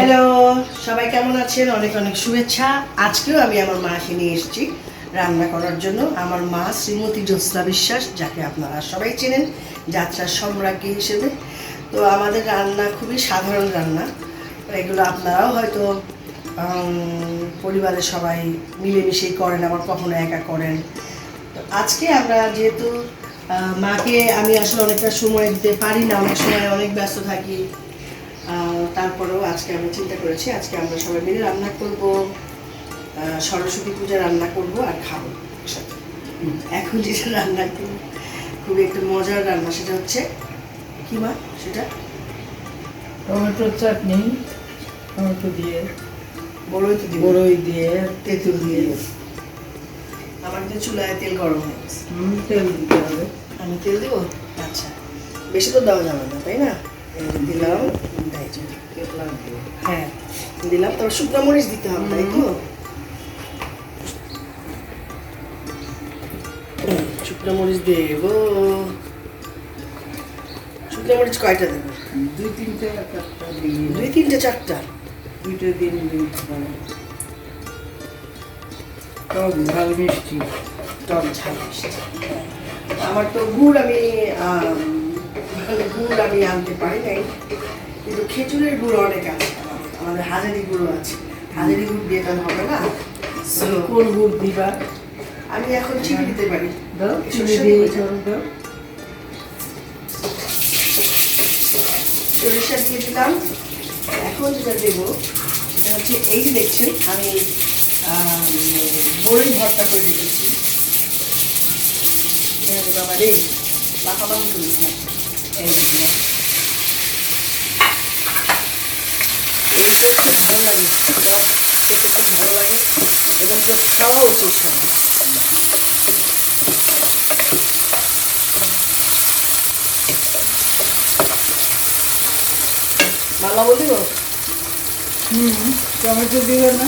Hello সবাই কেমন আছেন? অনেক অনেক শুভেচ্ছা। আজকেও আমি আমার মাকে নিয়ে এসেছি রান্না করার জন্য। আমার মা শ্রীমতী জ্যোৎস্না বিশ্বাস, যাকে আপনারা সবাই চেনেন যাত্রার সম্রাজ্ঞী হিসেবে। তো আমাদের রান্না খুবই সাধারণ রান্না। এগুলো আপনারাও হয়তো পরিবারের সবাই মিলেমিশেই করেন, আবার কখনো একা করেন। তো আজকে আমরা যেহেতু মাকে আমি আসলে অনেকটা সময় দিতে পারি না, অনেক সময় অনেক ব্যস্ত থাকি। তারপরেও আজকে আমরা চিন্তা করেছি আজকে আমরা সবাই মিলে রান্না করব সরস্বতী পূজা রান্না করব আর খাব একসাথে। এখন যেটা রান্না করি খুবই একটু মজার রান্না সেটা হচ্ছে কি মা সেটা? টমেটো চাটনি টমেটো দিয়ে বড়ই তো দিব বড়ই দিয়ে তেঁতুল দিয়ে। আমার কিন্তু চুলায় তেল গরম হয়ে গেছে। তেল দিতে হবে। আমি তেল দেবো? আচ্ছা। বেশি তো দেওয়া যাবে না তাই না? দিলাম। হ্যাঁ দিলাম। তবে শুকনো মরিচ দিতে হবে তাই তো? শুকনো মরিচ দেব। শুকনো মরিচ কয়টা দেবো? দুই তিনটে দুই তিনটে চারটা? দুইটা দিন টক ঝাল মিষ্টি টক ঝাল মিষ্টি। হ্যাঁ। আমার তো গুড় আমি আম, গুড় আমি আনতে পারি নাই। কিন্তু খেজুরের গুড় অনেক আছে। আমাদের। হাজারি গুঁড়ো আছে। হাজারি গুড় দিয়ে তাহলে হবে না? কোন গুড় দিবা? আমি এখন চিনি দিতে পারি। চিনি দিয়ে সরিষা দিয়ে দিলাম। এখন যেটা দেবো সেটা হচ্ছে এই যে দেখছেন আমি বড়ি ভর্তা করে রেখেছি এখানে এই লাফালাম করিস না এই যে দিলাম। বড়িটা খুব ভালো লাগে সব খেতে খুব ভালো লাগে এবং খাওয়া উচিত সবাই মালা বলিব হুম টমেটো দিবে না?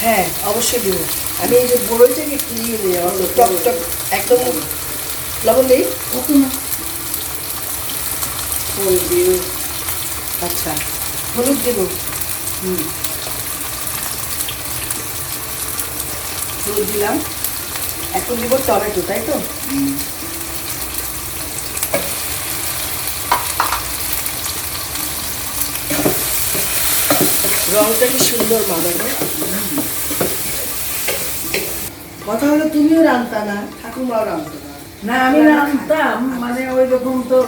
হ্যাঁ অবশ্যই দেবো। আমি এই যে বড়ইটাকে দিয়ে দিই আমার টক টক একদম লবণ দিই? কত না। ফল দিয়ে আচ্ছা। হলুদ দেবো। হুম। হলুদ দিলাম। এখন দিব টমেটো তাই তো। রংটা কি সুন্দর মানাবে কথা হলো তুমিও রান্তা না ঠাকুমাও রান্তা না। না আমি রান্নতাম মানে ওই রকম তো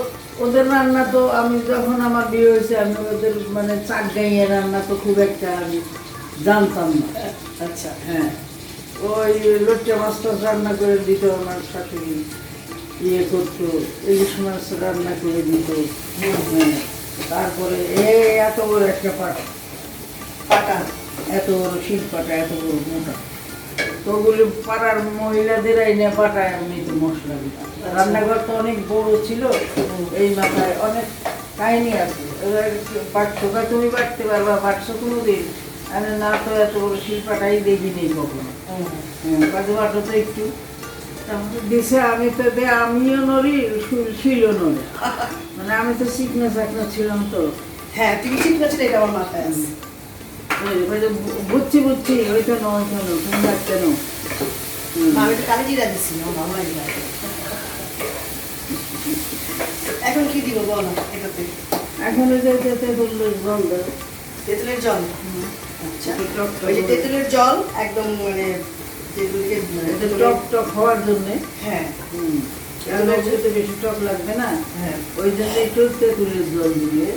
ওদের রান্না তো আমি যখন আমার বিয়ে হয়েছে আমি ওদের মানে চাক গাইয়ে রান্না তো খুব একটা আমি জানতাম না। আচ্ছা। হ্যাঁ। ওই লোটে মাছ টাছ রান্না করে দিত আমার শাশুড়ি ইয়ে করতো ইলিশ মাছ রান্না করে দিত। হ্যাঁ। তারপরে এ এত বড় একটা পাট। পাটা? এত বড় শিল পাটা এত বড় মোটা। তো ওগুলি পাড়ার মহিলাদের এনে পাটায় আমি তো মশলা দিতাম রান্নাঘর তো অনেক বড় ছিল এই মাথায় অনেক কাহিনী আছে। এবার পাটছো বা তুমি বাটতে পারবা পাটছো কোনো দিন আমি না তো এত বড় শিল্পাটাই দেখিনি কখনো। বাজু বাটো তো একটু। দেশে আমি তো দে আমিও নড়ি ছিল নড়ি। মানে আমি তো শিখনা চাকনা ছিলাম তো। হ্যাঁ তুমি ঠিক আছে এটা আমার মাথায় আছে বুঝছি বুঝছি ওই তো নয় কেন তুমি যাচ্ছে না। কালি জিরা। এখন কি দিব বলো এটাতে? এখন ওই যে যেতে জল তেঁতুলের জল? আচ্ছা। ওই যে তেঁতুলের জল একদম মানে যেগুলিকে টক টক হওয়ার জন্যে। হ্যাঁ। হুম। বেশি টক লাগবে না। হ্যাঁ। ওই জন্য একটু তেঁতুলের জল দিয়ে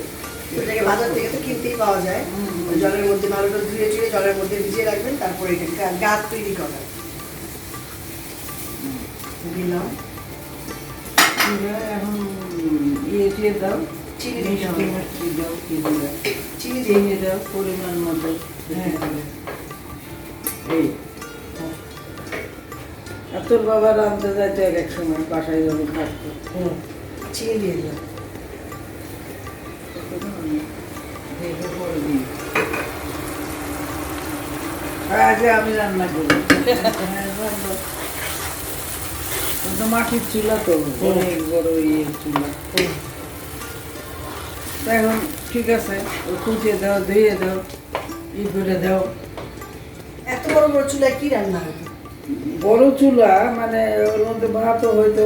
ওটাকে বাজার থেকে তো কিনতেই পাওয়া যায়। জলের মধ্যে ভালো করে ধুয়ে চুয়ে জলের মধ্যে ভিজিয়ে রাখবেন তারপরে এটাকে গাছ তৈরি করা। দিলাম। এখন ইয়ে দিয়ে দাও। চিনি দাও। দিয়ে দাও পরিমাণ মতো। হ্যাঁ। এই। তোর বাবা রাঁধতে যাইতো এক এক সময় বাসায় যখন থাকতো চিনি দিয়ে দিলাম দেখে পরে দিই আগে আমি রান্না করি। তো মাটির চুলা তো অনেক বড় ইয়ে চুলা এখন ঠিক আছে ও কুচিয়ে দাও ধুয়ে দাও ই করে দাও। এত বড় বড় চুলায় কি রান্না হবে বড় চুলা মানে ওর মধ্যে ভাতও হয়তো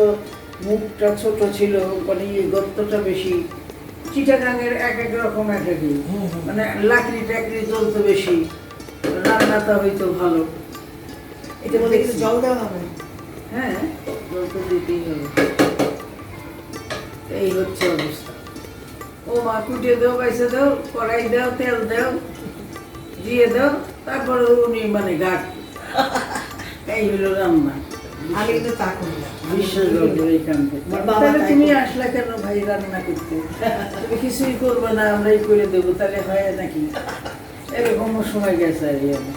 মুখটা ছোট ছিল মানে ইয়ে গর্তটা বেশি। চিটাগাঙের এক এক রকম এক এক ইয়ে। মানে লাকড়ি টাকড়ি জ্বলতো বেশি। রান্নাটা হয়তো ভালো। মধ্যে কিছু জল দেওয়া হবে। হ্যাঁ জল তো দিতেই হবে। এই হচ্ছে অবস্থা। ও মা কুটিয়ে দাও পয়সা দাও কড়াই দাও তেল দাও দিয়ে দাও তারপরে উনি মানে গাট এই হলো রান্না। আমি কিন্তু তা করি বিশ্বাস করব এইখান থেকে। তাহলে তুমি আসলে কেন ভাই রান্না করতে? তুমি কিছুই করবে না আমরাই করে দেবো তাহলে হয় নাকি? এরকম সময় গেছে আর আমার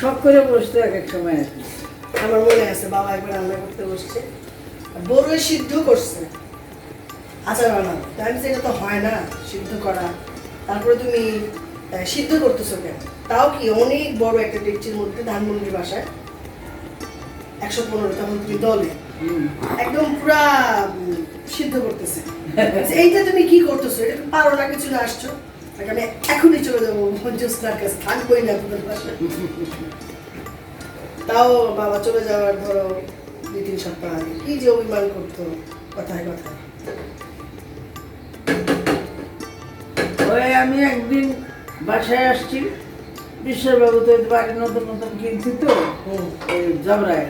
শখ করে বসতো এক এক সময় আর কি। আমার মনে আছে বাবা একবার রান্না করতে বসছে বড়ই সিদ্ধ করছে আচার বানাবো তাই আমি এটা তো হয় না সিদ্ধ করা। তারপরে তুমি সিদ্ধ করতেছো কেন? তাও কি অনেক বড় একটা ডেকচির মধ্যে ধানমন্ডির বাসায় একশো পনেরো তখন তুমি দলে। একদম পুরা সিদ্ধ করতেছে। এইটা তুমি কি করতেছো? এটা পারো না কিছু না আসছো। আমি এখনই চলে যাব জ্যোৎস্নার কাছে থাকবোই না বাসায় তাও বাবা চলে যাওয়ার ধরো দুই তিন সপ্তাহ আগে। কি যে অভিমান করতো কথায় কথায়। ওই আমি একদিন বাসায় আসছি বিশ্ববাবু তো এই বাড়ি নতুন নতুন কিনছি তো জবরায়।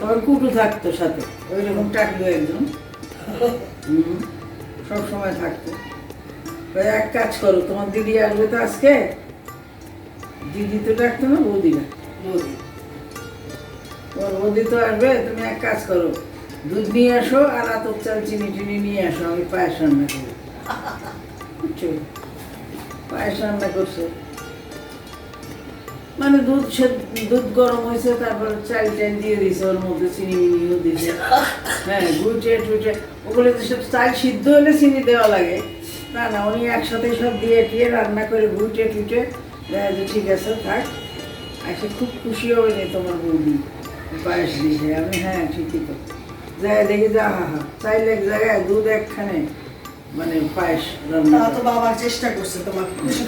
তখন কুটু থাকতো সাথে ওই রকম টাকলো একজন। হুম, সব সময় থাকতো। এক কাজ করো তোমার দিদি আসবে তো আজকে? দিদি তো ডাকতো না বৌদি না? বৌদি। তোমার বৌদি তো আসবে তুমি এক কাজ করো দুধ নিয়ে আসো আর আতপ চাল চিনি টিনি নিয়ে আসো আমি পায়েস রান্না করব। বুঝছ? পায়েস রান্না করছে। মানে দুধ সে দুধ গরম হয়েছে তারপর চাল টাল দিয়ে দিয়েছে ওর মধ্যে চিনি মিনিও দিয়েছে। হ্যাঁ গুটে টুটে ওগুলো তো সব চাল সিদ্ধ হলে চিনি দেওয়া লাগে। না না উনি একসাথে সব দিয়ে টিয়ে রান্না করে ঘুটে টুটে যায় ঠিক আছে থাক। এসে খুব খুশি হবে নি তোমার বৌদি পায়েস দিয়েছে। আমি হ্যাঁ ঠিকই তো। যায় দেখি যা হা হা। চাইলে এক জায়গায় দুধ একখানে মানে পায়েস রান্না তো বাবার চেষ্টা করছে তোমাকে খুশি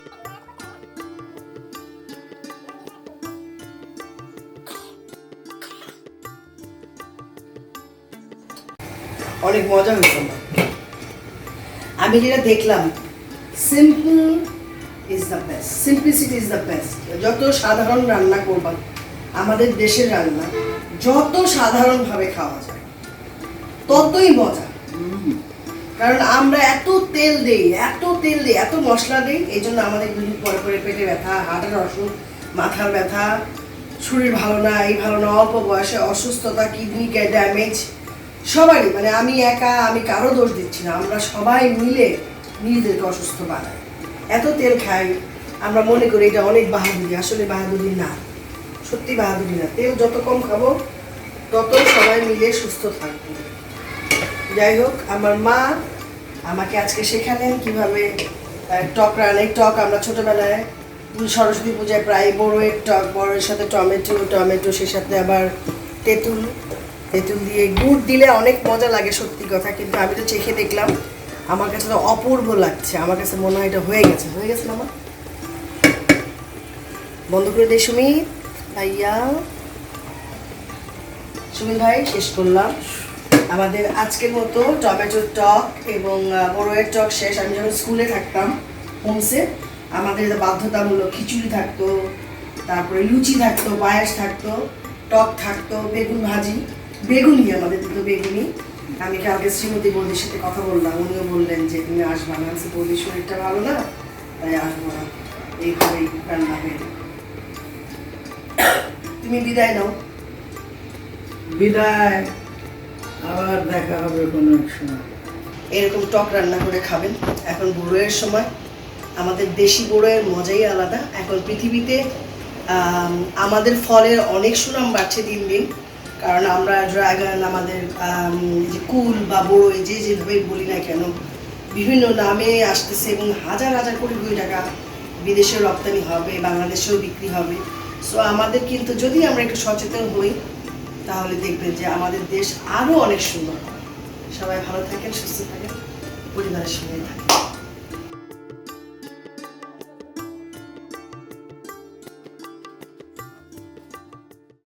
অনেক মজা হয়েছে আমার। আমি যেটা দেখলাম simple is the best simplicity is the best যত সাধারণ রান্না করবা, আমাদের দেশের রান্না, যত সাধারণভাবে খাওয়া যায়, ততই মজা। কারণ আমরা এত তেল দেই, এত তেল দিই, এত মশলা দিই, এই জন্য আমাদের দুদিন পরে পরে পেটে ব্যথা, হার্টের অসুখ, মাথার ব্যথা, শরীর ভালো না, এই ভালো না, অল্প বয়সে অসুস্থতা, কিডনি ড্যামেজ সবারই মানে আমি একা, আমি কারও দোষ দিচ্ছি না, আমরা সবাই মিলে নিজেদেরকে অসুস্থ বানাই। এত তেল খাই, আমরা মনে করি এটা অনেক বাহাদুরি, আসলে বাহাদুরি না, সত্যি বাহাদুরি না। তেল যত কম খাব তত সবাই মিলে সুস্থ থাকব। যাই হোক, আমার মা আমাকে আজকে শেখালেন কীভাবে টক এই টক, আমরা ছোটবেলায় সরস্বতী পূজায় প্রায় বড়োয়ের টক, বড়োর সাথে টমেটো টমেটো, সে সাথে আবার তেঁতুল। তেঁতুল দিয়ে গুড় দিলে অনেক মজা লাগে, সত্যি কথা। কিন্তু আমি তো চেখে দেখলাম, আমার কাছে তো অপূর্ব লাগছে। আমার কাছে মনে হয় এটা হয়ে গেছে। হয়ে গেছে না, মা? বন্ধ করে দে, সুমিত। ভাইয়া। সুমিত ভাই, শেষ করলাম। আমাদের আজকের মতো টমেটোর টক এবং বড়য়ের টক শেষ। আমি যখন স্কুলে থাকতাম, হোমসে, আমাদের বাধ্যতামূলক খিচুড়ি থাকতো, তারপরে লুচি থাকতো, পায়েস থাকতো, টক থাকতো, বেগুন ভাজি। বেগুনি আমাদের দুটো বেগুনি। আমি কালকে শ্রীমতী বৌদির সাথে কথা বললাম উনিও বললেন যে তুমি আসবা না। আমি বৌদির শরীরটা ভালো না? তাই আসব না। এইভাবেই রান্না হয়ে তুমি বিদায় নাও। বিদায়। আবার দেখা হবে কোনো এক সময়। এরকম টক রান্না করে খাবেন। এখন বড়োয়ের সময়। আমাদের দেশি বড়োয়ের মজাই আলাদা। এখন পৃথিবীতে আম, আমাদের ফলের অনেক সুনাম বাড়ছে দিন দিন। কারণ আমরা ড্রাগন, আমাদের যে কুল বা বড়ই যে যেভাবে বলি না কেন, বিভিন্ন নামে আসতেছে এবং হাজার হাজার কোটি কোটি টাকা বিদেশে রপ্তানি হবে, বাংলাদেশেও বিক্রি হবে। সো আমাদের কিন্তু যদি আমরা একটু সচেতন হই, তাহলে দেখবেন যে আমাদের দেশ আরও অনেক সুন্দর। সবাই ভালো থাকেন, সুস্থ থাকেন, পরিবারের সঙ্গে থাকেন।